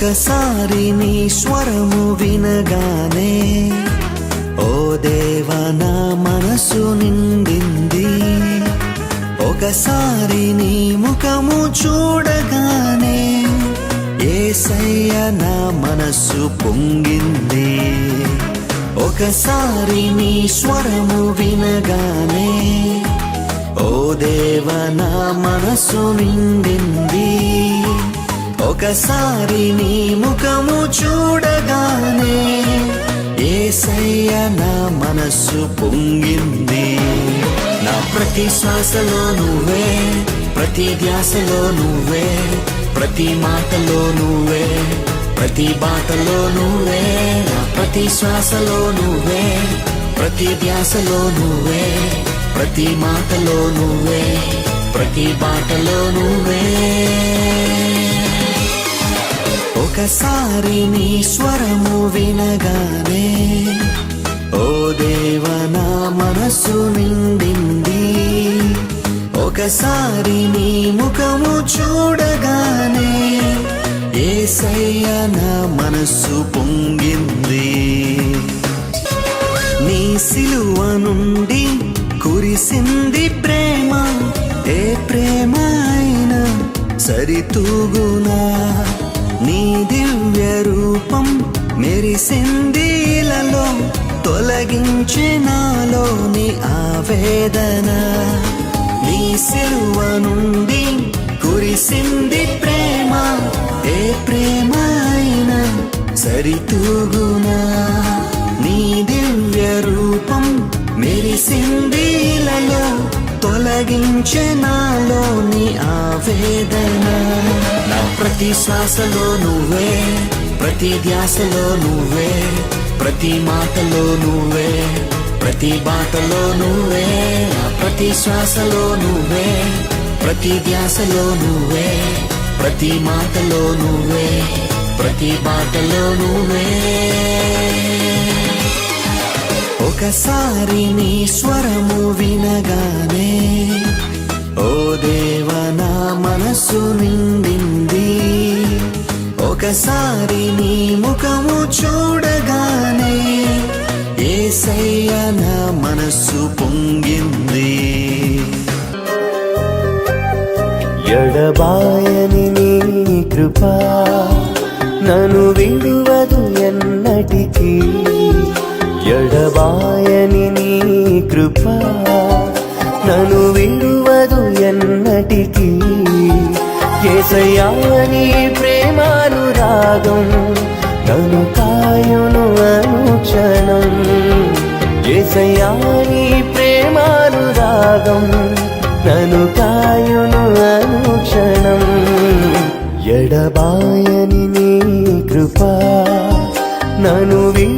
ఒకసారి నీ స్వరము వినగానే ఓ దేవ నా మనసు నిండింది. ఒకసారి నీ ముఖము చూడగానే ఏసయ్య నా మనసు పొంగింది. ఒకసారి నీ స్వరము వినగానే ఓ దేవ నా మనసు నిండింది. ఒకసారి నీ ముఖము చూడగానే ఏసయ్య నా మనస్సు పొంగింది. నా ప్రతి శ్వాసలో నువ్వే ప్రతి ధ్యాసలో నువ్వే ప్రతి మాటలో నువ్వే ప్రతి బాటలో నువ్వే నా ప్రతి శ్వాసలో నువ్వే ప్రతి ధ్యాసలో నువ్వే ప్రతి మాటలో నువ్వే ప్రతి బాటలో నువ్వే. ఒకసారి నీ స్వరము వినగానే ఓ దేవ నా మనసు నిండింది. ఒకసారి నీ ముఖము చూడగానే ఏసయ్య నా మనస్సు పొంగింది. నీ సిలువ నుండి కురిసింది ప్రేమ ఏ ప్రేమ అయినా సరితూగునా? నీ దివ్య రూపం మెరిసిందిలలో తొలగించి నాలోని ఆవేదన. నీ సిలువ నుండి కురిసింది ప్రేమ ఏ ప్రేమ అయినా సరితూగునా. నీ దివ్య రూపం మెరిసింది తొలగించే నాలోని ఆవేదన నా ప్రతి శ్వాసలో నువ్వే ప్రతి ధ్యాసలో నువ్వే ప్రతి మాటలో నువ్వే ప్రతి బాటలో నువ్వే నా ప్రతి శ్వాసలో నువ్వే ప్రతి ధ్యాసలో నువ్వే ప్రతి మాటలో నువ్వే ప్రతి బాటలో నువ్వే. ఒకసారి నీ స్వరము వినగానే ఓ దేవ నా మనసు నిండింది. ఒకసారి నీ ముఖము చూడగానే ఏసయ్య నా మనస్సు పొంగింది. ఎడబాయని నీ కృప నన్ను విడువదు ఎన్నటికీ. ఎడబాయని నీ కృప నను విడువదు ఎన్నటికీ కేసయాని ప్రేమానురాగం నను కాయును అనుక్షణం ఏసయాని ప్రేమానురాగం నను కాయును అనుక్షణం ఎడబాయని నీ కృప నను విడు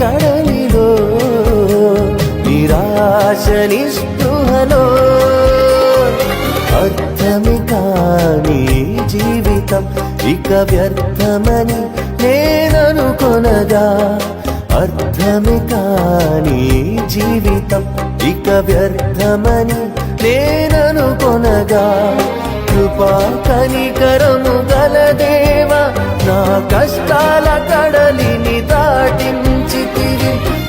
కడలిలో నిరాశ నిస్పృహలో అర్థమి కాని జీవితం ఇక వ్యర్థమని నేననుకొనగా. అర్థమి కాని జీవితం ఇక వ్యర్థమని నేననుకొనగా. కృపా కనికరము గల దేవా నా కష్టాల కడలిని దాటించి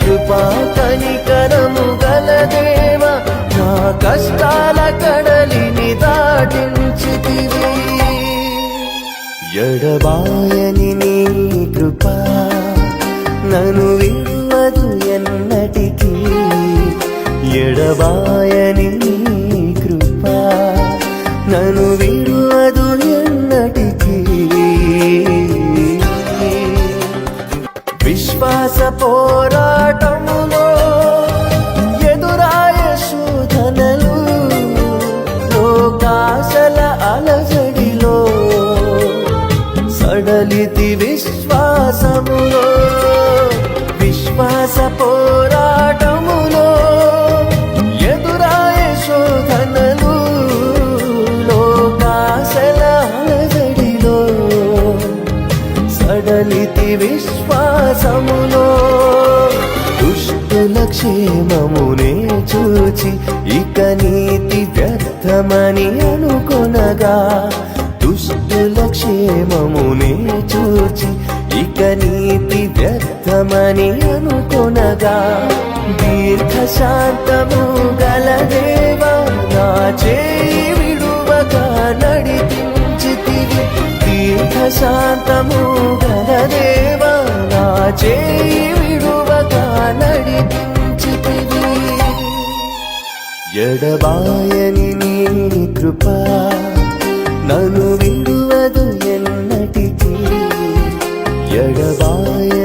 కృపా కనికరము గల దేవా నా కష్టాల కడలిని దాటించి ఎడబాయని నీ కృపా నను విమ్మదు ఎన్నటికీ. ఎడబాయని నన్ను సడలితి విశ్వాసములో దుష్టుల క్షేమమునే చూచి ఇక నీతి వ్యర్థమని అనుకొనగా దుష్టుల క్షేమమునే చూచి ఇక నీతి వ్యర్థమని అనుకొనగా దీర్ఘశాంతము గల దేవా నా చేయి విడువగా నడిపించితివి. దీర్ఘశాంతము గల దేవా నా చేయి విడువగా నడిపించితివి. ఎడబాయని నీ కృప నన్ను విడువదు ఎన్నటికీ. ఎడబాయని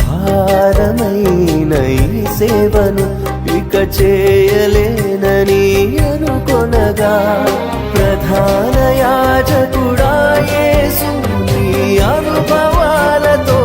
భారమైన ఈ సేవను ఇక చేయలేనని అనుకొనగా ప్రధాన యాజకుడా యేసు నీ అనుభవాలతో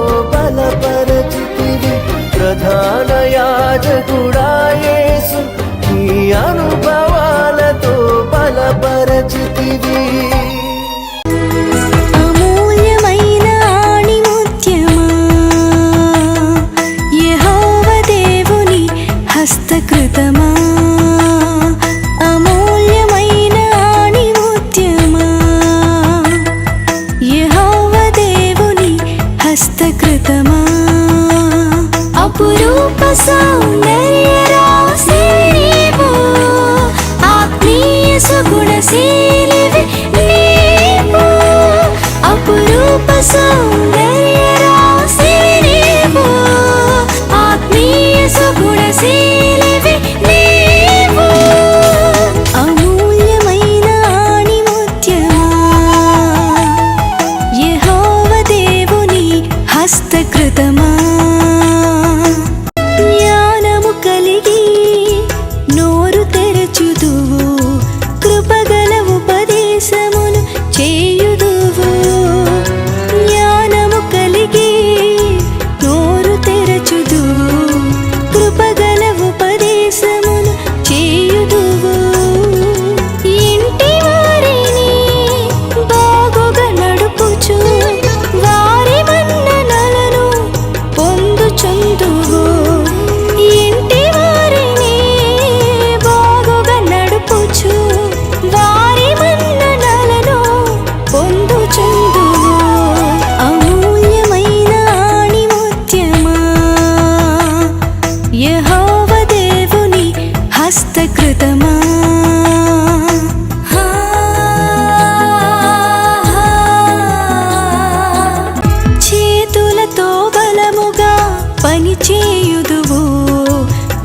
so పని చేయుదువు.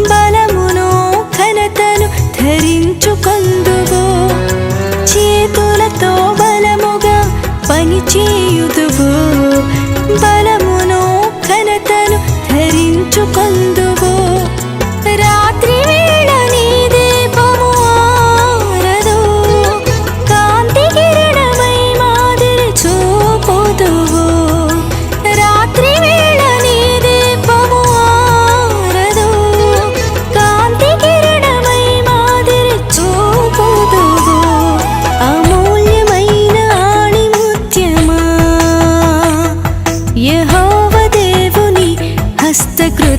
బలమును ఘనతను ధరించుకొందువు. చేతులతో బలముగా పని పనిచేయుదువు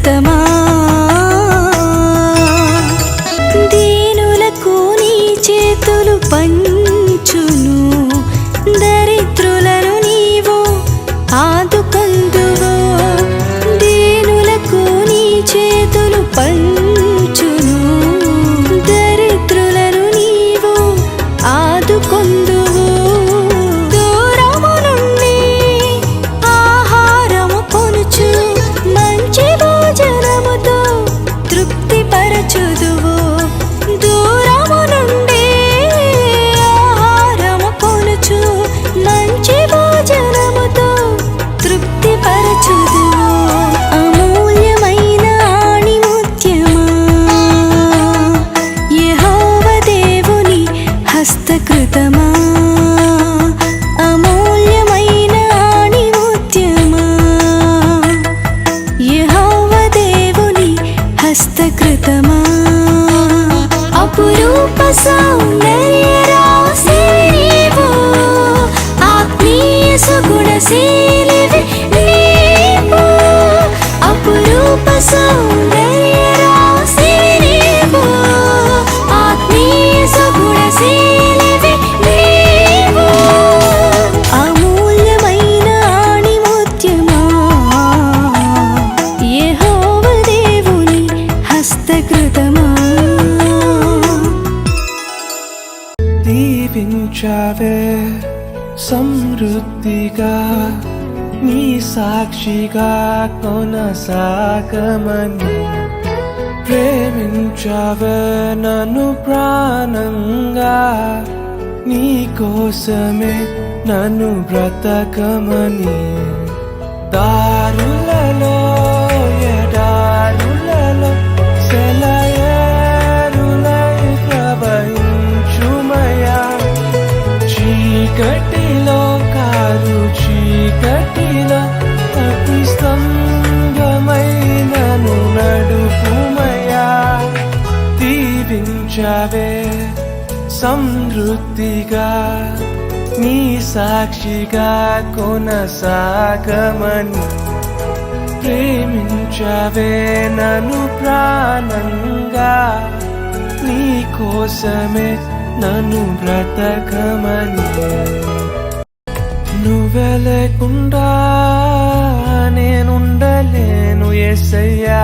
什么？so కొనసాగమని ప్రేమించవే నన్ను ప్రాణంగా. నీ కోసమే నన్ను బ్రతకమని. దారులలో ఎడారులలో సెలయేరులై ప్రవహించుమయా చీకటిలో కారు చీకటిలో దీవించవే సమృద్ధిగా నీ సాక్షిగా కొనసాగమని ప్రేమించవే నన్ను ప్రాణంగా నీ కోసమే నన్ను బ్రతకమని. నువ్వే లేకుండా నేనుండలేను ఎసయ్యా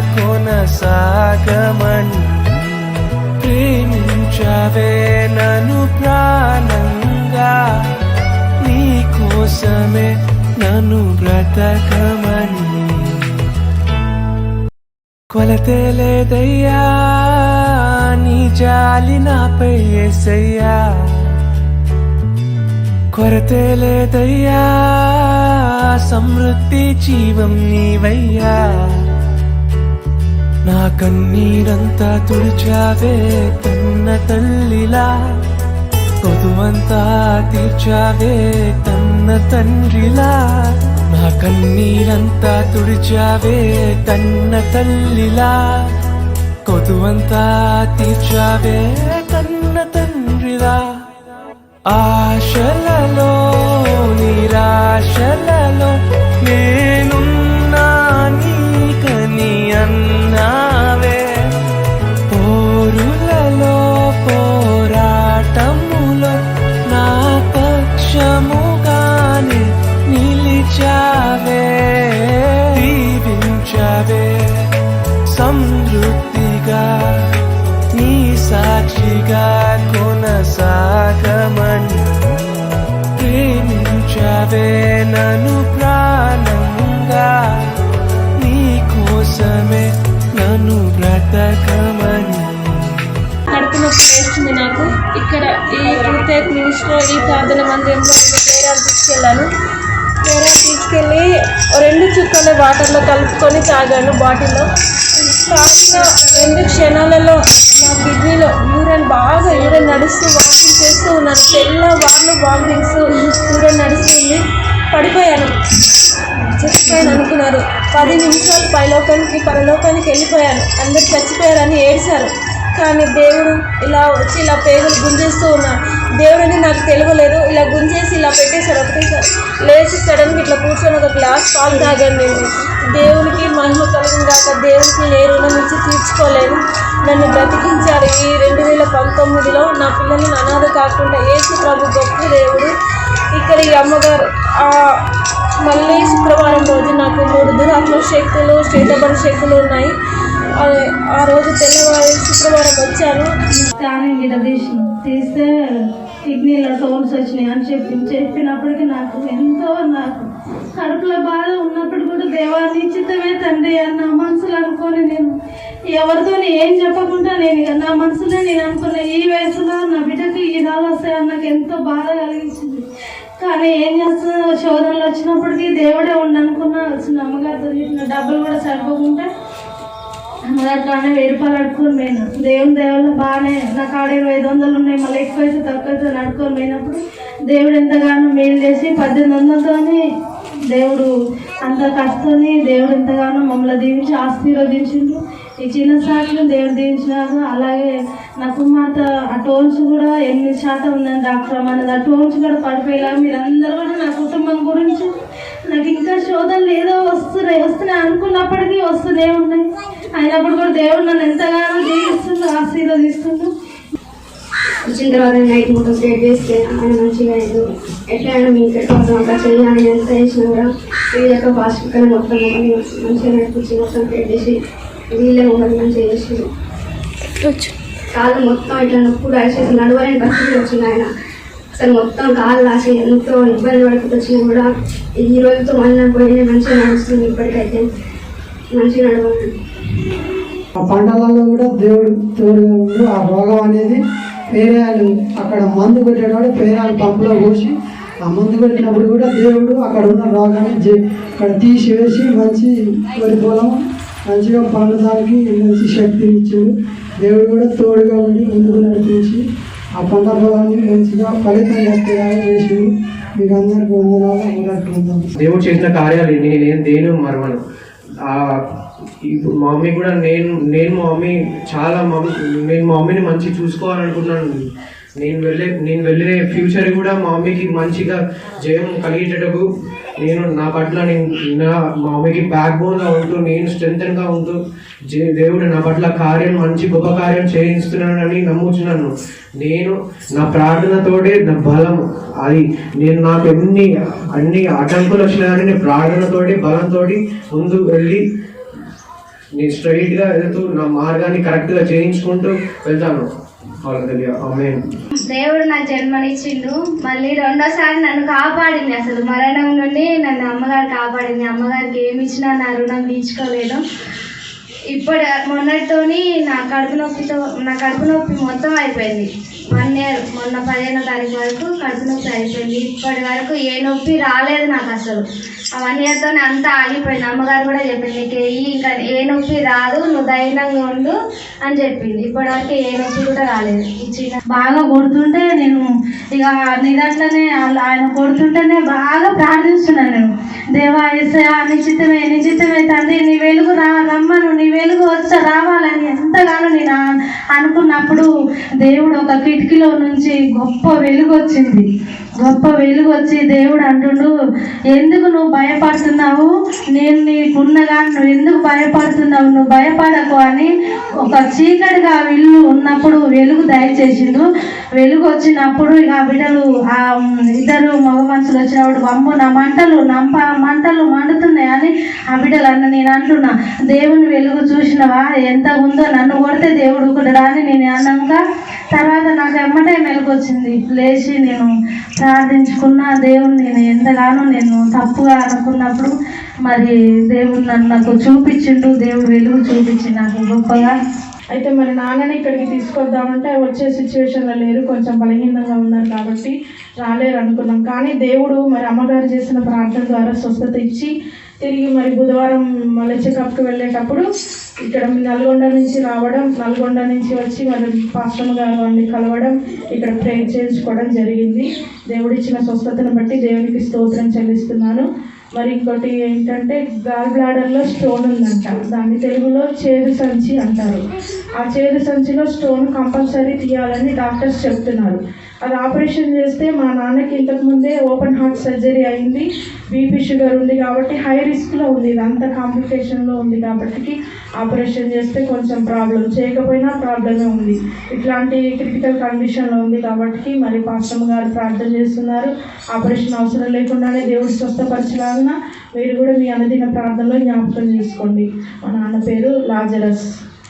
కొనసాగమని ప్రేమించవే నన్ను ప్రాణంగా. నీ కోసమే నన్ను బ్రతకమని. కొలతే లేదయ్యా నీ జాలి నాపై ఎసయ్యా కొరతే లేదయ్యా సమృద్ధి జీవం నీవయ్యా. నా కన్నీరంతా తుడిచావే తన్న తల్లిలా. కొదువంతా తీర్చావే తన్న తండ్రిలా. నా కన్నీరంతా తుడిచావే తన్న తల్లిలా. కొదువంతా తీర్చావే తన్న తండ్రిలా. ఆశలలో పూర్తయిత ఈ ప్రార్థన మందిరంలో నేను పేరాలు తీసుకెళ్ళాను. పేరాలు తీసుకెళ్ళి రెండు చుక్కలు వాటర్లో కలుపుకొని తాగాను బాటిల్లో. తాగిన రెండు క్షణాలలో నా కిడ్నీలో యూరన్ బాగా యూరన్ నడుస్తూ వాకింగ్ చేస్తూ ఉన్నాను. తెల్లవార్లు వామిటింగ్స్ యూరన్ నడుస్తుంది. పడిపోయాను. చచ్చిపోయాను అనుకున్నారు. పది నిమిషాలు పైలోకానికి పరలోకానికి వెళ్ళిపోయాను. అందరు చచ్చిపోయారని ఏడ్చారు. కానీ దేవుడు ఇలా వచ్చి ఇలా పేగులు గుంజేస్తూ ఉన్నాడు దేవుడిని నాకు తెలియలేదు ఇలా గుంజేసి ఇలా పెట్టేశాడు. ఒకటేసారి లేచి సడన్గా ఇట్లా కూర్చొని ఒక గ్లాస్ పాలు తాగాను నేను. దేవునికి మహిమ కలిగిన దాకా దేవునికి ఏ రుణం నుంచి తీర్చుకోలేను. నన్ను బ్రతికించారు ఈ రెండు వేల పంతొమ్మిదిలో. నా పిల్లల్ని అనాథ కాకుండా ఏసు ప్రభు గొప్ప దేవుడు. ఇక్కడ ఈ అమ్మగారు మళ్ళీ శుక్రవారం రోజు నాకు మూడు దురాత్మ శక్తులు చేతబడి శక్తులు ఉన్నాయి. ఆ- రోజు తెల్లవారు శుక్రవారం వచ్చాను స్కానింగ్ ఇట్లా తీస్తే కిడ్నీలో స్టోన్స్ వచ్చినాయి అని చెప్పి చెప్పినప్పటికీ నాకు ఎంతో నాకు కడుపులో బాధ ఉన్నప్పుడు కూడా దేవా నిశ్చితమే తండ్రి అని నా మనసులో అనుకొని నేను ఎవరితో ఏం చెప్పకుండా నేను ఇక నా మనసులో నేను అనుకున్న ఈ వయసులో నా బిడ్డకి ఈ రాళ్ళు వస్తాయని నాకు ఎంతో బాధ కలిగించింది. కానీ ఏం చేస్తున్నా శోధనలు వచ్చినప్పటికీ దేవుడే ఉండనుకున్నా వచ్చిన అమ్మగారితో చెప్పిన డబ్బులు కూడా సరిపోకుండా అట్లా వెయ్యి రూపాయలు అడుక్కొని పోయినా దేవుని దేవుళ్ళ బాగానే నా కాడ ఇరవై ఐదు వందలు ఉన్నాయి మళ్ళీ ఎక్కువ అయితే తక్కువ అయితే నడుకొని పోయినప్పుడు దేవుడు ఎంతగానో మేలు చేసి పద్దెనిమిది వందలతోనే దేవుడు అంత కష్టని దేవుడు ఎంతగానో మమ్మల్ని దీవించి ఆశీర్వదించిండు. ఈ చిన్న సాకులు దేవుడు దీవించినారు. అలాగే నా కుమార్తె ఆ టోన్స్ కూడా ఎనిమిది శాతం ఉందని డాక్టర్ అన్నది. ఆ టోన్స్ కూడా పడిపోయేలా మీరందరూ కూడా నా కుటుంబం గురించి నాకు ఇంకా శోధనలు ఏదో వస్తున్నాయి వస్తున్నాయి అనుకున్నప్పటికీ వస్తూనే ఉన్నాయి అయినప్పుడు కూడా దేవుడు నన్ను ఎంతగానో జీవిస్తుండు ఆశీర్వదిస్తుండు వచ్చిన తర్వాత నైట్ మొత్తం స్టేట్ చేస్తే ఆయన మంచిగా అయ్యాడు ఎట్లయినా మీ ఇక్కడ కోసం అట్లా చేయాలని ఎంత చేసినా కూడా వీళ్ళ యొక్క హాస్పిటల్ మొత్తం మంచిగా నడిపించి మొత్తం స్టేట్ చేసి వీళ్ళే మమ్మల్ని మంచిగా చేసి. కాళ్ళు మొత్తం ఇట్లా నొప్పులు వేసేసి నడవలేని పరిస్థితి వచ్చింది ఆయన. అసలు మొత్తం కాళ్ళు రాసి ఎంతో ఇబ్బంది పడుకుంటూ వచ్చినా కూడా ఈ రోజుతో మళ్ళీ నాకు మంచిగా నడుస్తుంది ఇప్పటికైతే. మంచిగా నడవాలి. ఆ పంటలలో కూడా దేవుడు తోడుగా ఉండు. ఆ రోగం అనేది పేరాలు అక్కడ మందు పెట్టేటప్పుడు పేరాలు పంపులో పోసి ఆ మందు పెట్టినప్పుడు కూడా దేవుడు అక్కడ ఉన్న రోగాన్ని అక్కడ తీసివేసి మంచి వరి పొలం మంచిగా పండడానికి మంచి శక్తిని ఇచ్చాడు. దేవుడు కూడా తోడుగా ఉండి ముందుకు నడిపించి ఆ పంట పొలాన్ని మంచిగా ఫలితం వచ్చేలాగా చేసి మీకు అందరికీ వందనాలు ఉన్నట్టు దేవుడు చేసిన కార్యాలు నేను దేని మరవను. ఇప్పుడు మా మమ్మీ కూడా నేను నేను మా మమ్మీ చాలా మమ్మీ నేను మా మమ్మీని మంచి చూసుకోవాలనుకున్నాను. నేను వెళ్ళే నేను వెళ్ళే ఫ్యూచర్ కూడా మా మమ్మీకి మంచిగా జయం కలిగేటకు నేను నా పట్ల నేను నా మా మమ్మీకి బ్యాక్ బోన్గా ఉంటూ నేను స్ట్రెంగ్గా ఉంటూ దేవుడు నా పట్ల కార్యం మంచి గొప్ప కార్యం చేయిస్తున్నానని నమ్ముచున్నాను. నేను నా ప్రార్థనతోటే నా బలం అది నేను నాకు ఎన్ని అన్ని ఆటంకులు వచ్చినాయని కానీ నేను ప్రార్థనతోటి బలంతోటి ముందు వెళ్ళి నేను స్ట్రైట్గా వెళ్తూ నా మార్గాన్ని కరెక్ట్గా చేయించుకుంటూ వెళ్తాను. దేవుడు నా జన్మనిచ్చిండు. మళ్ళీ రెండోసారి నన్ను కాపాడింది. అసలు మరణం నుండి నన్ను అమ్మగారు కాపాడింది. అమ్మగారికి ఏమి ఇచ్చినా నా రుణం తీర్చుకోలేదు. ఇప్పుడు మొన్నటితోని నా కడుపు నొప్పితో నా కడుపు నొప్పి మొత్తం అయిపోయింది. వన్ ఇయర్ మొన్న పదిహేనో తారీఖు వరకు కడుపు నొప్పి అయిపోయింది ఇప్పటి వరకు ఏ నొప్పి రాలేదు నాకు అసలు. ఆ వన్ ఇయర్తో అంతా ఆగిపోయింది. అమ్మగారు కూడా చెప్పింది నీకు ఏ ఇంకా ఏ నొప్పి రాదు నువ్వు ధైర్యంగా ఉండు అని చెప్పింది. ఇప్పటి వరకు ఏ నొప్పి కూడా రాలేదు. ఈ చిన్న బాగా కొడుతుంటే నేను ఇక నిదాట్లనే ఆయన కొడుతుంటేనే బాగా ప్రార్థిస్తున్నాను నేను. దేవా నిశ్చితమే నిశ్చితమే తండ్రి నీ వెలుగు రా రమ్మను నీ వెలుగు వచ్చా రావాలని ఎంతగానో నేను అనుకున్నప్పుడు దేవుడు ఒక కిటికీలో నుంచి గొప్ప వెలుగు వచ్చింది గొప్ప వెలుగు వచ్చి దేవుడు అంటుండు ఎందుకు నువ్వు భయపడుతున్నావు? నేను నీకున్నగా నువ్వు ఎందుకు భయపడుతున్నావు? నువ్వు భయపడకు అని ఒక చీకటిగా ఇల్లు ఉన్నప్పుడు వెలుగు దయచేసిండు. వెలుగు వచ్చినప్పుడు ఇక బిడ్డలు ఆ ఇద్దరు మగ మనుషులు వచ్చినప్పుడు అమ్ము నా మంటలు నంప మంటలు ఆ బిడ్డలు అన్న నేను అంటున్నా. దేవుని వెలుగు చూసినవా? ఎంత ఉందో నన్ను కొడితే దేవుడు కూడా అని నేను అన్నాక తర్వాత నాకు ఎమ్మటే మెలకు వచ్చింది లేచి నేను ప్రార్థించుకున్న దేవుడు నేను ఎంతగానో నేను తప్పుగా అనుకున్నప్పుడు మరి దేవుడు నన్ను నాకు చూపించిండు దేవుడు వెలుగు చూపించి నాకు గొప్పగా. అయితే మరి నాన్నని ఇక్కడికి తీసుకొద్దామంటే వచ్చే సిచ్యువేషన్లో లేరు కొంచెం బలహీనంగా ఉన్నారు కాబట్టి రాలేరు అనుకున్నాం. కానీ దేవుడు మరి అమ్మగారు చేసిన ప్రార్థన ద్వారా స్వస్థత ఇచ్చి తిరిగి మరి బుధవారం మళ్ళీ చెకప్కి వెళ్ళేటప్పుడు ఇక్కడ నల్గొండ నుంచి రావడం నల్గొండ నుంచి వచ్చి మరి పాస్టమ్ గారు అన్ని కలవడం ఇక్కడ ప్రే చేయించుకోవడం జరిగింది. దేవుడిచ్చిన స్వస్థతను బట్టి దేవునికి స్తోత్రం చెల్లిస్తున్నాను. మరి ఇంకోటి ఏంటంటే గాల్ బ్లాడర్లో స్టోన్ ఉందంట. దాన్ని తెలుగులో చేదు సంచి అంటారు. ఆ చేదు సంచిలో స్టోన్ కంపల్సరీ తీయాలని డాక్టర్స్ చెప్తున్నారు. అది ఆపరేషన్ చేస్తే మా నాన్నకి ఇంతకుముందే ఓపెన్ హార్ట్ సర్జరీ అయింది బీపీ షుగర్ ఉంది కాబట్టి హై రిస్క్లో ఉంది ఇదంతా కాంప్లికేషన్లో ఉంది కాబట్టి ఆపరేషన్ చేస్తే కొంచెం ప్రాబ్లం చేయకపోయినా ప్రాబ్లమే ఉంది. ఇట్లాంటి క్రిటికల్ కండిషన్లో ఉంది కాబట్టి మరి పాశ్రమ గారు ప్రార్థన చేస్తున్నారు. ఆపరేషన్ అవసరం లేకుండానే దేవుడు స్వస్థపరచలాగిన మీరు కూడా మీ అనుదిన ప్రార్థనలో జ్ఞాపకం చేసుకోండి. మా నాన్న పేరు లాజరస్.